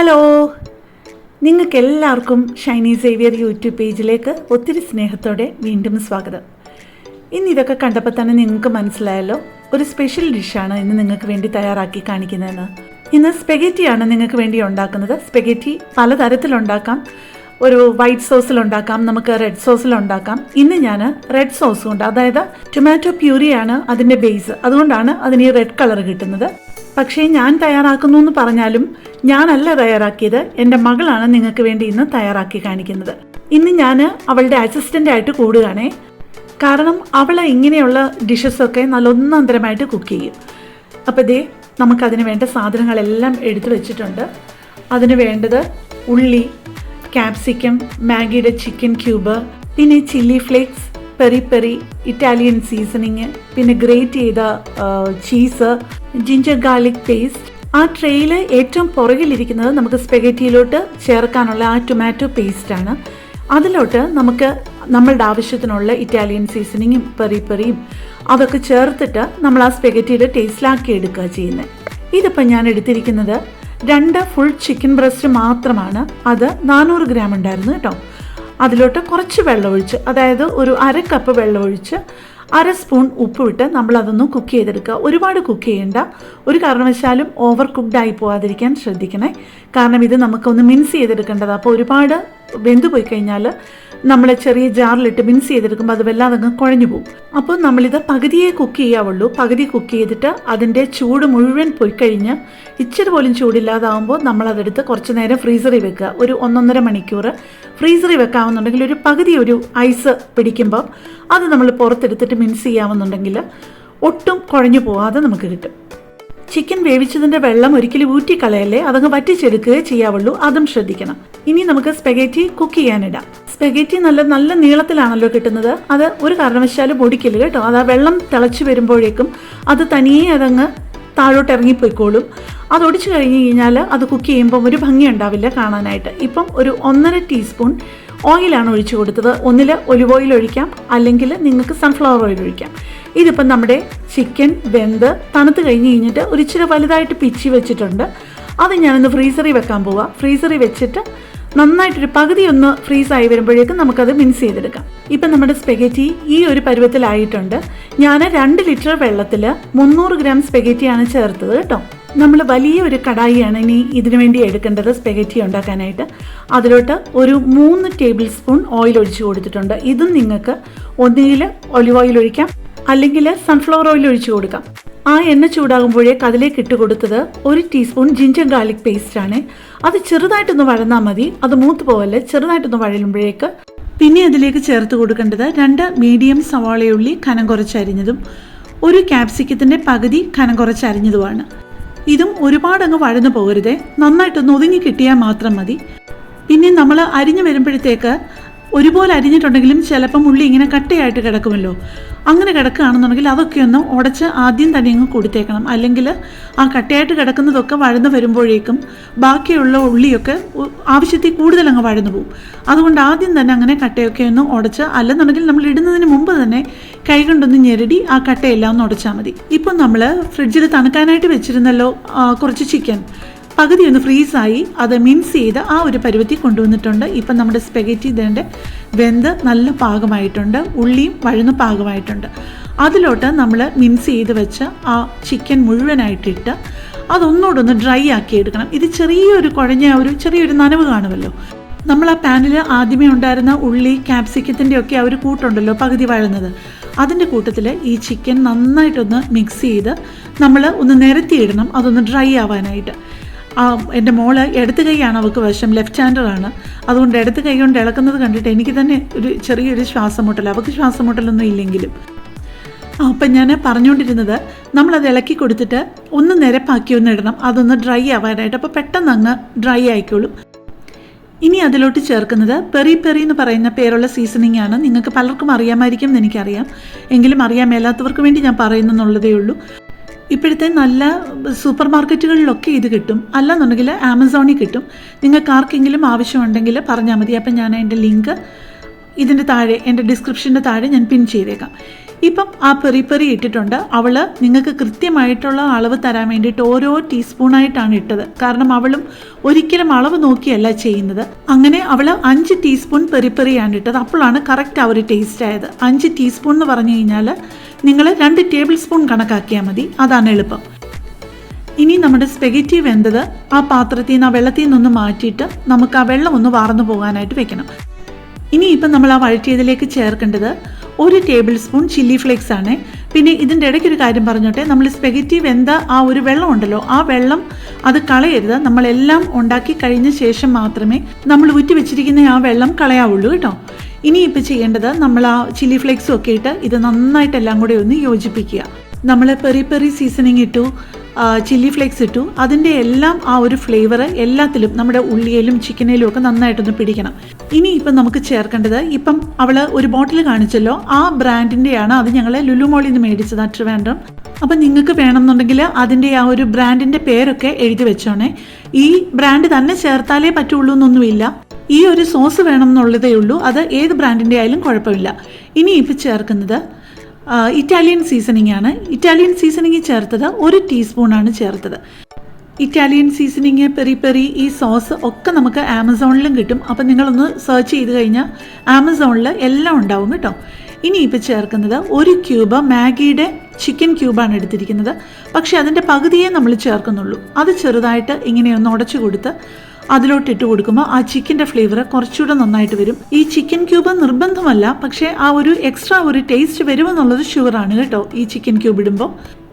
Hello നിങ്ങൾക്ക് എല്ലാവർക്കും Shiny Xavier YouTube പേജിലേക്ക് ഒത്തിരി സ്നേഹത്തോടെ വീണ്ടും സ്വാഗതം. ഇന്ന് ഇതൊക്കെ കണ്ടപ്പോൾ തന്നെ നിങ്ങൾക്ക് മനസ്സിലായല്ലോ ഒരു സ്പെഷ്യൽ ഡിഷാണ് ഇന്ന് നിങ്ങൾക്ക് വേണ്ടി തയ്യാറാക്കി കാണിക്കുന്നതെന്ന്. ഇന്ന് സ്പെഗറ്റിയാണ് നിങ്ങൾക്ക് വേണ്ടി ഉണ്ടാക്കുന്നത്. സ്പെഗറ്റി പലതരത്തിലുണ്ടാക്കാം. ഒരു വൈറ്റ് സോസിൽ ഉണ്ടാക്കാം നമുക്ക് റെഡ് സോസിൽ ഉണ്ടാക്കാം. ഇന്ന് ഞാൻ റെഡ് സോസ് കൊണ്ട് അതായത് ടൊമാറ്റോ പ്യൂരിയാണ് അതിന്റെ ബേസ് അതുകൊണ്ടാണ് അതിന് റെഡ് കളർ കിട്ടുന്നത്. പക്ഷേ ഞാൻ തയ്യാറാക്കുന്നു എന്ന് പറഞ്ഞാലും ഞാനല്ല തയ്യാറാക്കിയത് എന്റെ മകളാണ് നിങ്ങൾക്ക് വേണ്ടി ഇന്ന് തയ്യാറാക്കി കാണിക്കുന്നത്. ഇന്ന് ഞാൻ അവളുടെ അസിസ്റ്റന്റ് ആയിട്ട് കൂടുകയാണേ. കാരണം അവൾ ഇങ്ങനെയുള്ള ഡിഷസൊക്കെ നല്ല ഒന്നാന്തരമായിട്ട് കുക്ക് ചെയ്യും. അപ്പോൾ ദേ നമുക്കതിന് വേണ്ട സാധനങ്ങളെല്ലാം എടുത്തു വെച്ചിട്ടുണ്ട്. അതിന് വേണ്ടത് ഉള്ളി ക്യാപ്സിക്കം മാഗിയുടെ ചിക്കൻ ക്യൂബ് പിന്നെ chilli flakes peri peri Italian seasoning പിന്നെ ഗ്രേറ്റ് ചെയ്ത ചീസ് ജിഞ്ചർ ഗാർലിക് പേസ്റ്റ് ആ ട്രെയിൽ ഏറ്റവും പുറകിലിരിക്കുന്നത് നമുക്ക് സ്പെഗറ്റിയിലോട്ട് ചേർക്കാനുള്ള ആ ടൊമാറ്റോ പേസ്റ്റാണ് അതിലോട്ട് നമുക്ക് നമ്മളുടെ ആവശ്യത്തിനുള്ള ഇറ്റാലിയൻ സീസണിങ്ങും പെറി പെറിയും അതൊക്കെ ചേർത്തിട്ട് നമ്മൾ ആ സ്പെഗറ്റിയിൽ ടേസ്റ്റിലാക്കി എടുക്കുക ചെയ്യുന്നത് ഇതിപ്പോൾ ഞാൻ എടുത്തിരിക്കുന്നത് രണ്ട് ഫുൾ ചിക്കൻ ബ്രസ്റ്റ് മാത്രമാണ്. അത് നാനൂറ് ഗ്രാം ഉണ്ടായിരുന്നു കേട്ടോ. അതിലോട്ട് കുറച്ച് വെള്ളമൊഴിച്ച് അതായത് ഒരു അര കപ്പ് വെള്ളമൊഴിച്ച് അര സ്പൂൺ ഉപ്പിട്ട് നമ്മൾ അതൊന്ന് കുക്ക് ചെയ്തെടുക്കുക. ഒരുപാട് കുക്ക് ചെയ്യേണ്ട. ഒരു കാരണവശാലും ഓവർ കുക്ക്ഡ് ആയി പോകാതിരിക്കാൻ ശ്രദ്ധിക്കണേ. കാരണം ഇത് നമുക്കൊന്ന് മിൻസ് ചെയ്തെടുക്കേണ്ടത്. അപ്പോൾ ഒരുപാട് വെന്തു പോയി കഴിഞ്ഞാൽ നമ്മൾ ചെറിയ ജാറിലിട്ട് മിൻസ് ചെയ്തെടുക്കുമ്പോൾ അത് വല്ലാതെ അങ്ങ് കുഴഞ്ഞു പോകും അപ്പോൾ നമ്മളിത് പകുതിയെ കുക്ക് ചെയ്യാവുള്ളൂ. പകുതി കുക്ക് ചെയ്തിട്ട് അതിന്റെ ചൂട് മുഴുവൻ പോയി കഴിഞ്ഞ് ഇച്ചിരി പോലും ചൂടില്ലാതാവുമ്പോൾ നമ്മളതെടുത്ത് കുറച്ച് നേരം ഫ്രീസറിൽ വെക്കുക. ഒരു ഒന്നൊന്നര മണിക്കൂർ ഫ്രീസറിൽ വെക്കാവുന്നുണ്ടെങ്കിൽ ഒരു പകുതി ഒരു ഐസ് പിടിക്കുമ്പോൾ അത് നമ്മൾ പുറത്തെടുത്തിട്ട് മിൻസ് ചെയ്യാവുന്നുണ്ടെങ്കിൽ ഒട്ടും കുഴഞ്ഞു പോവാതെ നമുക്ക് കിട്ടും. ചിക്കൻ വേവിച്ചതിന്റെ വെള്ളം ഒരിക്കലും ഊറ്റിക്കളയല്ലേ? അതങ്ങ് വറ്റിച്ചെടുക്കുകയേ ചെയ്യാവുള്ളൂ. അതും ശ്രദ്ധിക്കണം. ഇനി നമുക്ക് സ്പെഗറ്റി കുക്ക് ചെയ്യാനിടാം. സ്പെഗറ്റി നല്ല നല്ല നീളത്തിലാണല്ലോ കിട്ടുന്നത്. അത് ഒരു കാരണവശാലും ഒടിക്കൽ കേട്ടോ. അത് ആ വെള്ളം തിളച്ചു വരുമ്പോഴേക്കും അത് തനിയെ അതങ്ങ് താഴോട്ട് ഇറങ്ങിപ്പോയിക്കോളും. അത് ഒടിച്ചു കഴിഞ്ഞ് കഴിഞ്ഞാൽ അത് കുക്ക് ചെയ്യുമ്പം ഒരു ഭംഗി ഉണ്ടാവില്ല കാണാനായിട്ട്. ഇപ്പം ഒരു ഒന്നര ടീസ്പൂൺ ഓയിലാണ് ഒഴിച്ചു കൊടുത്തത്. ഒന്നിൽ ഒലിവ് ഓയിൽ ഒഴിക്കാം അല്ലെങ്കിൽ നിങ്ങൾക്ക് സൺഫ്ലവർ ഓയിൽ ഒഴിക്കാം. ഇതിപ്പം നമ്മുടെ ചിക്കൻ വെന്ത് തണുത്ത് കഴിഞ്ഞ് കഴിഞ്ഞിട്ട് ഒരു ഇച്ചിരി വലുതായിട്ട് പിച്ചി വെച്ചിട്ടുണ്ട്. അത് ഞാനൊന്ന് ഫ്രീസറിൽ വെക്കാൻ പോവാം. ഫ്രീസറിൽ വെച്ചിട്ട് നന്നായിട്ടൊരു പകുതി ഒന്ന് ഫ്രീസായി വരുമ്പോഴേക്കും നമുക്കത് മിൻസ് ചെയ്തെടുക്കാം. ഇപ്പം നമ്മുടെ സ്പെഗറ്റി ഈ ഒരു പരുവത്തിലായിട്ടുണ്ട്. ഞാൻ രണ്ട് ലിറ്റർ വെള്ളത്തിൽ മുന്നൂറ് ഗ്രാം സ്പെഗറ്റിയാണ് ചേർത്തത് കേട്ടോ. നമ്മൾ വലിയ ഒരു കടായിയാണ് ഇനി ഇതിനു വേണ്ടി എടുക്കേണ്ടത് സ്പെഗറ്റി ഉണ്ടാക്കാനായിട്ട്. അതിലോട്ട് ഒരു മൂന്ന് ടേബിൾ സ്പൂൺ ഓയിൽ ഒഴിച്ചു കൊടുത്തിട്ടുണ്ട്. ഇതും നിങ്ങൾക്ക് ഒന്നുകിൽ ഒലിവ് ഓയിൽ ഒഴിക്കാം അല്ലെങ്കിൽ സൺഫ്ലവർ ഓയിൽ ഒഴിച്ചു കൊടുക്കാം. ആ എണ്ണ ചൂടാകുമ്പോഴേക്ക് അതിലേക്ക് ഇട്ട് കൊടുത്തത് ഒരു ടീസ്പൂൺ ജിഞ്ചർ ഗാർലിക് പേസ്റ്റ് ആണ്. അത് ചെറുതായിട്ടൊന്ന് വഴന്നാൽ മതി. അത് മൂത്ത് പോകല്ല ചെറുതായിട്ടൊന്ന് വഴലുമ്പോഴേക്ക്. പിന്നെ അതിലേക്ക് ചേർത്ത് കൊടുക്കേണ്ടത് രണ്ട് മീഡിയം സവാളയുള്ളി കനം കുറച്ചരിഞ്ഞതും ഒരു ക്യാപ്സിക്കത്തിന്റെ പകുതി കനം കുറച്ചരിഞ്ഞതുമാണ് ഇതും ഒരുപാട് അങ്ങ് വഴന്നു പോകരുതേ. നന്നായിട്ടൊന്ന് ഒതുങ്ങി കിട്ടിയാൽ മാത്രം മതി. പിന്നെ നമ്മൾ അരിഞ്ഞു വരുമ്പോഴത്തേക്ക് ഒരുപോലെ അരിഞ്ഞിട്ടുണ്ടെങ്കിലും ചിലപ്പം ഉള്ളി ഇങ്ങനെ കട്ടയായിട്ട് കിടക്കുമല്ലോ. അങ്ങനെ കിടക്കുകയാണെന്നുണ്ടെങ്കിൽ അതൊക്കെ ഒന്ന് ഉടച്ച് ആദ്യം തന്നെ അങ്ങ് കൊടുത്തേക്കണം. അല്ലെങ്കിൽ ആ കട്ടയായിട്ട് കിടക്കുന്നതൊക്കെ വഴന്ന് വരുമ്പോഴേക്കും ബാക്കിയുള്ള ഉള്ളിയൊക്കെ ആവശ്യത്തിൽ കൂടുതൽ അങ്ങ് വഴന്നു പോകും അതുകൊണ്ട് ആദ്യം തന്നെ അങ്ങനെ കട്ടയൊക്കെ ഒന്ന് ഉടച്ച് അല്ലെന്നുണ്ടെങ്കിൽ നമ്മൾ ഇടുന്നതിന് മുമ്പ് തന്നെ കൈ കൊണ്ടൊന്ന് ഞെരടി ആ കട്ടയെല്ലാം ഒന്ന് ഉടച്ചാൽ മതി. ഇപ്പം നമ്മൾ ഫ്രിഡ്ജിൽ തണുക്കാനായിട്ട് വെച്ചിരുന്നല്ലോ കുറച്ച് ചിക്കൻ പകുതി ഒന്ന് ഫ്രീസായി അത് മിൻസ് ചെയ്ത് ആ ഒരു പരുവത്തിൽ കൊണ്ടുവന്നിട്ടുണ്ട്. ഇപ്പം നമ്മുടെ സ്പെഗറ്റി ഇതേന്റെ വെന്ത് നല്ല പാകമായിട്ടുണ്ട്. ഉള്ളിയും വഴുന്ന പാകമായിട്ടുണ്ട്. അതിലോട്ട് നമ്മൾ മിൻസ് ചെയ്ത് വെച്ച് ആ ചിക്കൻ മുഴുവനായിട്ടിട്ട് അതൊന്നുകൂടൊന്ന് ഡ്രൈ ആക്കി എടുക്കണം. ഇത് ചെറിയൊരു കുഴഞ്ഞ ഒരു ചെറിയൊരു നനവ് കാണുമല്ലോ. നമ്മൾ ആ പാനിൽ ആദ്യമേ ഉണ്ടായിരുന്ന ഉള്ളി ക്യാപ്സിക്കത്തിന്റെ ഒക്കെ ആ ഒരു കൂട്ടുണ്ടല്ലോ പകുതി വഴന്നത്. അതിന്റെ കൂട്ടത്തിൽ ഈ ചിക്കൻ നന്നായിട്ടൊന്ന് മിക്സ് ചെയ്ത് നമ്മൾ ഒന്ന് നിരത്തിയിടണം. അതൊന്ന് ഡ്രൈ ആവാനായിട്ട്. എന്റെ മോൾ ഇടത്ത് കൈയാണ് അവൾക്ക് വശം ലെഫ്റ്റ് ഹാൻഡറാണ് അതുകൊണ്ട് ഇടത്ത് കൈ കൊണ്ട് ഇളക്കുന്നത് കണ്ടിട്ട് എനിക്ക് തന്നെ ഒരു ചെറിയൊരു ശ്വാസം മുട്ടൽ അവൾക്ക് ശ്വാസം മുട്ടലൊന്നും ഇല്ലെങ്കിലും അപ്പം ഞാൻ പറഞ്ഞുകൊണ്ടിരുന്നത് നമ്മളത് ഇളക്കി കൊടുത്തിട്ട് ഒന്ന് നിരപ്പാക്കി ഒന്ന് ഇടണം അതൊന്ന് ഡ്രൈ ആവാനായിട്ട്. അപ്പോൾ പെട്ടെന്ന് അങ്ങ് ഡ്രൈ ആയിക്കോളും. ഇനി അതിലോട്ട് ചേർക്കുന്നത് പെറി പെറി എന്ന് പറയുന്ന പേരുള്ള സീസണിംഗ് ആണ്. നിങ്ങൾക്ക് പലർക്കും അറിയാമായിരിക്കും എന്ന് എനിക്കറിയാം. എങ്കിലും അറിയാൻ മേലാത്തവർക്ക് വേണ്ടി ഞാൻ പറയുന്നെന്നുള്ളതേ ഉള്ളൂ. ഇപ്പോഴത്തെ നല്ല സൂപ്പർ മാർക്കറ്റുകളിലൊക്കെ ഇത് കിട്ടും. അല്ലെന്നുണ്ടെങ്കിൽ ആമസോണിൽ കിട്ടും. നിങ്ങൾക്ക് ആർക്കെങ്കിലും ആവശ്യമുണ്ടെങ്കിൽ പറഞ്ഞാൽ മതി. അപ്പം ഞാൻ അതിന്റെ ലിങ്ക് ഇതിന്റെ താഴെ എന്റെ ഡിസ്ക്രിപ്ഷന്റെ താഴെ ഞാൻ പിൻ ചെയ്തേക്കാം. ഇപ്പം ആ പെറി പെറി ഇട്ടിട്ടുണ്ട്. അവൾ നിങ്ങൾക്ക് കൃത്യമായിട്ടുള്ള അളവ് തരാൻ വേണ്ടിയിട്ട് ഓരോ ടീസ്പൂണായിട്ടാണ് ഇട്ടത്. കാരണം അവളും ഒരിക്കലും അളവ് നോക്കിയല്ല ചെയ്യുന്നത്. അങ്ങനെ അവൾ അഞ്ച് ടീസ്പൂൺ പെറി പെറിയാണ് ഇട്ടത്. അപ്പോഴാണ് കറക്റ്റ് ആ ഒരു ടേസ്റ്റ് ആയത്. അഞ്ച് ടീസ്പൂൺ എന്ന് പറഞ്ഞു കഴിഞ്ഞാൽ നിങ്ങൾ രണ്ട് ടേബിൾ സ്പൂൺ കണക്കാക്കിയാൽ മതി. അതാണ് എളുപ്പം. ഇനി നമ്മുടെ സ്പെഗറ്റി വെന്തത് ആ പാത്രത്തിൽ നിന്ന് ആ വെള്ളത്തിൽ നിന്നൊന്ന് മാറ്റിയിട്ട് നമുക്ക് ആ വെള്ളം ഒന്ന് വാർന്നു പോകാനായിട്ട് വെക്കണം. ഇനി ഇപ്പം നമ്മൾ ആ വഴറ്റിയതിലേക്ക് ചേർക്കേണ്ടത് ഒരു ടേബിൾ സ്പൂൺ ചില്ലി ഫ്ലേക്സ് ആണ് പിന്നെ ഇതിന്റെ ഇടയ്ക്ക് ഒരു കാര്യം പറഞ്ഞോട്ടെ നമ്മൾ സ്പെഗറ്റി വെന്ത ആ ഒരു വെള്ളം ഉണ്ടല്ലോ ആ വെള്ളം അത് കളയരുത്. നമ്മളെല്ലാം ഉണ്ടാക്കി കഴിഞ്ഞ ശേഷം മാത്രമേ നമ്മൾ ഊറ്റി വെച്ചിരിക്കുന്ന ആ വെള്ളം കളയാവുള്ളൂ കേട്ടോ. ഇനിയിപ്പോൾ ചെയ്യേണ്ടത് നമ്മൾ ആ ചില്ലി ഫ്ലേക്സും ഒക്കെ ഇട്ട് ഇത് നന്നായിട്ട് എല്ലാം കൂടെ ഒന്ന് യോജിപ്പിക്കുക. നമ്മൾ പെറി പെറി സീസണിങ് ഇട്ടു. ചില്ലി ഫ്ലേക്സ് ഇട്ടു. അതിന്റെ എല്ലാം ആ ഒരു ഫ്ലേവർ എല്ലാത്തിലും നമ്മുടെ ഉള്ളിയിലും ചിക്കനിലും ഒക്കെ നന്നായിട്ടൊന്ന് പിടിക്കണം. ഇനി ഇപ്പം നമുക്ക് ചേർക്കേണ്ടത് ഇപ്പം അവൾ ഒരു ബോട്ടിൽ കാണിച്ചല്ലോ. ആ ബ്രാൻഡിന്റെയാണ് അത് ഞങ്ങൾ ലുലുമോളിൽ നിന്ന് മേടിച്ചത് ട്രിവാൻഡ്രം. അപ്പം നിങ്ങൾക്ക് വേണമെന്നുണ്ടെങ്കിൽ അതിന്റെ ആ ഒരു ബ്രാൻഡിന്റെ പേരൊക്കെ എഴുതി വെച്ചോണേ. ഈ ബ്രാൻഡ് തന്നെ ചേർത്താലേ പറ്റുള്ളൂ എന്നൊന്നുമില്ല. ഈ ഒരു സോസ് വേണം എന്നുള്ളതേ ഉള്ളൂ. അത് ഏത് ബ്രാൻഡിന്റെ ആയാലും കുഴപ്പമില്ല. ഇനി ഇപ്പം ചേർക്കുന്നത് ഇറ്റാലിയൻ സീസണിംഗ് ആണ്. ഇറ്റാലിയൻ സീസണിംഗ് ചേർത്തത് ഒരു ടീസ്പൂണാണ് ചേർത്തത്. ഇറ്റാലിയൻ സീസണിങ് പെറി പെറി ഈ സോസ് ഒക്കെ നമുക്ക് ആമസോണിലും കിട്ടും. അപ്പം നിങ്ങളൊന്ന് സെർച്ച് ചെയ്ത് കഴിഞ്ഞാൽ ആമസോണിൽ എല്ലാം ഉണ്ടാവും കേട്ടോ. ഇനി ഇപ്പോൾ ചേർക്കുന്നത് ഒരു ക്യൂബ് മാഗിയുടെ ചിക്കൻ ക്യൂബാണ് എടുത്തിരിക്കുന്നത്. പക്ഷേ അതിന്റെ പകുതിയെ നമ്മൾ ചേർക്കുന്നുള്ളൂ. അത് ചെറുതായിട്ട് ഇങ്ങനെ ഒന്ന് ഉടച്ചു കൊടുത്ത് അതിലോട്ട് ഇട്ട് കൊടുക്കുമ്പോൾ ആ ചിക്കന്റെ ഫ്ലേവർ കുറച്ചുകൂടെ നന്നായിട്ട് വരും. ഈ ചിക്കൻ ക്യൂബ് നിർബന്ധമല്ല പക്ഷേ ആ ഒരു എക്സ്ട്രാ ഒരു ടേസ്റ്റ് വരുമെന്നുള്ളത് ഷുവറാണ് കേട്ടോ ഈ ചിക്കൻ ക്യൂബ് ഇടുമ്പോൾ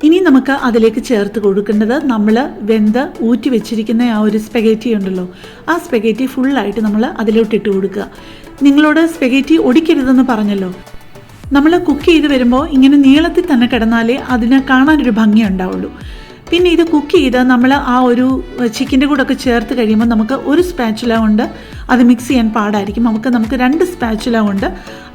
ഇനി നമുക്ക് അതിലേക്ക് ചേർത്ത് കൊടുക്കേണ്ടത് നമ്മൾ വെന്ത് ഊറ്റി വെച്ചിരിക്കുന്ന ആ ഒരു സ്പെഗേറ്റി ഉണ്ടല്ലോ ആ സ്പെഗേറ്റി ഫുള്ളായിട്ട് നമ്മൾ അതിലോട്ട് ഇട്ട് കൊടുക്കുക. നിങ്ങളോട് സ്പെഗേറ്റി ഒടിക്കരുതെന്ന് പറഞ്ഞല്ലോ. നമ്മൾ കുക്ക് ചെയ്ത് വരുമ്പോൾ ഇങ്ങനെ നീളത്തിൽ തന്നെ കിടന്നാലേ അതിന് കാണാനൊരു ഭംഗി ഉണ്ടാവുള്ളൂ. പിന്നെ ഇത് കുക്ക് ചെയ്ത് നമ്മൾ ആ ഒരു ചിക്കന്റെ കൂടെ ഒക്കെ ചേർത്ത് കഴിയുമ്പോൾ നമുക്ക് ഒരു സ്പാച്ചുല കൊണ്ട് അത് മിക്സ് ചെയ്യാൻ പാടായിരിക്കും. നമുക്ക് നമുക്ക് രണ്ട് സ്പാച്ചുല കൊണ്ട്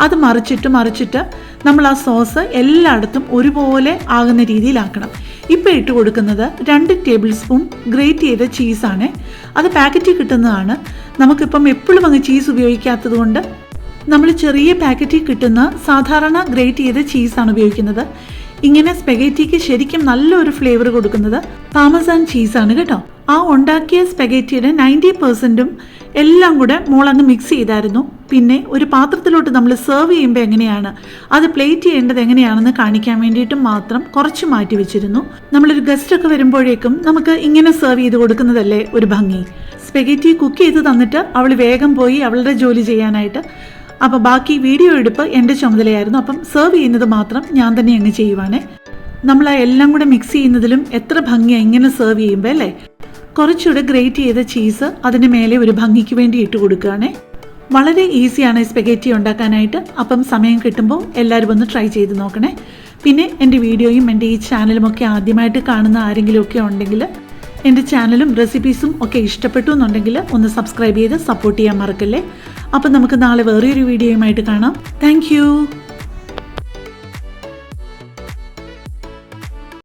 അത് മറിച്ചിട്ട് മറിച്ചിട്ട് നമ്മൾ ആ സോസ് എല്ലായിടത്തും ഒരുപോലെ ആകുന്ന രീതിയിലാക്കണം. ഇപ്പോൾ ഇട്ട് കൊടുക്കുന്നത് രണ്ട് ടേബിൾ സ്പൂൺ ഗ്രേറ്റ് ചെയ്ത ചീസാണ് അത് പാക്കറ്റിൽ കിട്ടുന്നതാണ്. നമുക്കിപ്പം എപ്പോഴും അങ്ങ് ചീസ് ഉപയോഗിക്കാത്തത് കൊണ്ട് നമ്മൾ ചെറിയ പാക്കറ്റിൽ കിട്ടുന്ന സാധാരണ ഗ്രേറ്റ് ചെയ്ത ചീസാണ് ഉപയോഗിക്കുന്നത്. ഇങ്ങനെ സ്പെഗേറ്റിക്ക് ശരിക്കും നല്ലൊരു ഫ്ലേവർ കൊടുക്കുന്നത് പാമസാൻ ചീസാണ് കേട്ടോ. ആ ഉണ്ടാക്കിയ സ്പെഗേറ്റിയുടെ നയന്റി പെർസെന്റും എല്ലാം കൂടെ മോളങ്ങ് മിക്സ് ചെയ്തായിരുന്നു. പിന്നെ ഒരു പാത്രത്തിലോട്ട് നമ്മൾ സെർവ് ചെയ്യുമ്പോൾ എങ്ങനെയാണ് അത് പ്ലേറ്റ് ചെയ്യേണ്ടത് എങ്ങനെയാണെന്ന് കാണിക്കാൻ വേണ്ടിയിട്ടും മാത്രം കുറച്ച് മാറ്റി വെച്ചിരുന്നു. നമ്മളൊരു ഗസ്റ്റ് ഒക്കെ വരുമ്പോഴേക്കും നമുക്ക് ഇങ്ങനെ സെർവ് ചെയ്ത് കൊടുക്കുന്നതല്ലേ ഒരു ഭംഗി. സ്പെഗറ്റി കുക്ക് ചെയ്ത് തന്നിട്ട് അവൾ വേഗം പോയി അവളുടെ ജോലി ചെയ്യാനായിട്ട് അപ്പോൾ ബാക്കി വീഡിയോ എടുപ്പ് എന്റെ ചുമതലയായിരുന്നു. അപ്പം സെർവ് ചെയ്യുന്നത് മാത്രം ഞാൻ തന്നെ അങ്ങ് ചെയ്യുവാനേ നമ്മൾ ആ എല്ലാം കൂടെ മിക്സ് ചെയ്യുന്നതിലും എത്ര ഭംഗിയാണ് ഇങ്ങനെ സെർവ് ചെയ്യുമ്പോൾ അല്ലേ? കുറച്ചുകൂടെ ഗ്രേറ്റ് ചെയ്ത ചീസ് അതിന് മേലെ ഒരു ഭംഗിക്ക് വേണ്ടി ഇട്ട് കൊടുക്കുകയാണേ. വളരെ ഈസിയാണ് സ്പെഗറ്റി ഉണ്ടാക്കാനായിട്ട്. അപ്പം സമയം കിട്ടുമ്പോൾ എല്ലാവരും ഒന്ന് ട്രൈ ചെയ്ത് നോക്കണേ. പിന്നെ എന്റെ വീഡിയോയും എന്റെ ഈ ചാനലും ഒക്കെ ആദ്യമായിട്ട് കാണുന്ന ആരെങ്കിലും ഒക്കെ ഉണ്ടെങ്കിൽ എന്റെ ചാനലും റെസിപ്പീസും ഒക്കെ ഇഷ്ടപ്പെട്ടു എന്നുണ്ടെങ്കിൽ ഒന്ന് സബ്സ്ക്രൈബ് ചെയ്ത് സപ്പോർട്ട് ചെയ്യാൻ മറക്കല്ലേ? അപ്പം നമുക്ക് നാളെ വേറൊരു വീഡിയോയുമായിട്ട് കാണാം. താങ്ക്